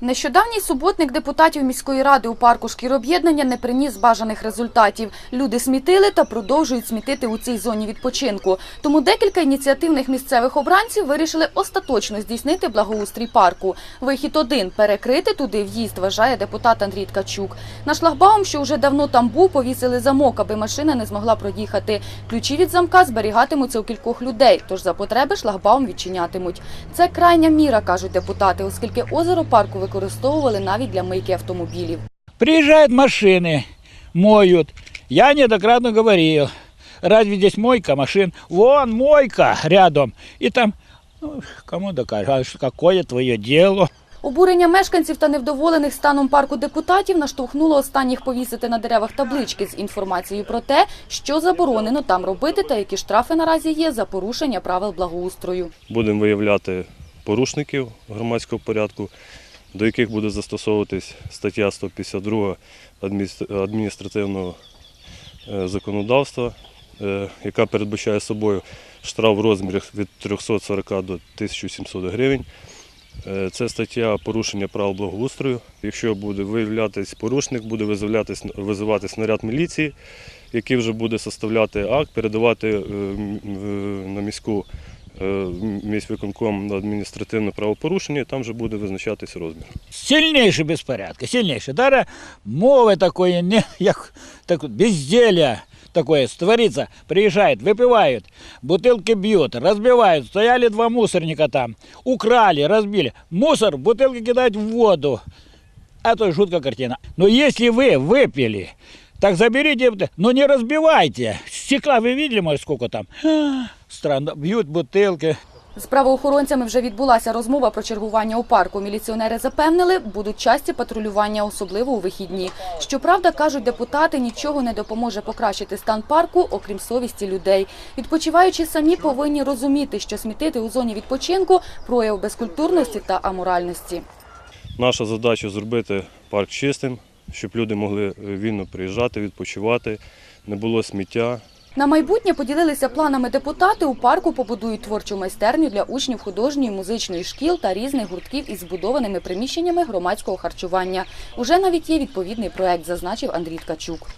Нещодавній суботник депутатів міської ради у парку шкіроб'єднання не приніс бажаних результатів. Люди смітили та продовжують смітити у цій зоні відпочинку. Тому декілька ініціативних місцевих обранців вирішили остаточно здійснити благоустрій парку. Вихід один – перекрити туди в'їзд, вважає депутат Андрій Ткачук. На шлагбаум, що вже давно там був, повісили замок, аби машина не змогла проїхати. Ключі від замка зберігатимуться у кількох людей, тож за потреби шлагбаум відчинятимуть. Це крайня міра, кажуть депутати, оскільки озеро парку використовували навіть для мийки автомобілів. Приезжают машины, моют. Я неоднократно говорил, разве здесь мойка машин? Вон мойка рядом. И там, ну, кому докажешь, какое твое дело? Обурення мешканців та невдоволених станом парку депутатів наштовхнуло останніх повісити на деревах таблички з інформацією про те, що заборонено там робити та які штрафи наразі є за порушення правил благоустрою. Будемо виявляти порушників громадського порядку, до яких буде застосовуватись стаття 152 адміністративного е, законодавства, е, яка передбачає собою штраф в розмірі від 340 до 1700 гривень. Е, Це стаття порушення правил благоустрою. Якщо буде виявлятись порушник, буде визиватись наряд міліції, який вже буде составляти акт, передавати на міську е, міськвиконком на адміністративне правопорушення, і там вже буде визначатись розмір. Сильнейший беспорядка, сильнейший. Даже мовы такое, не, як, так, безделие такое творится. Приезжают, выпивают, бутылки бьют, разбивают. Стояли два мусорника там, украли, разбили. Мусор, бутылки кидают в воду. А то жуткая картина. Но если вы выпили, так заберите, бут- но не разбивайте. Стекла вы видели, может, сколько там? Странно, бьют бутылки. З правоохоронцями вже відбулася розмова про чергування у парку. Міліціонери запевнили, будуть часті патрулювання, особливо у вихідні. Щоправда, кажуть депутати, нічого не допоможе покращити стан парку, окрім совісті людей. Відпочиваючи самі повинні розуміти, що смітити у зоні відпочинку – прояв безкультурності та аморальності. Наша задача зробити парк чистим, щоб люди могли вільно приїжджати, відпочивати, не було сміття, На майбутнє поділилися планами депутати. У парку побудують творчу майстерню для учнів художньої музичної шкіл та різних гуртків із збудованими приміщеннями громадського харчування. Уже навіть є відповідний проект, зазначив Андрій Ткачук.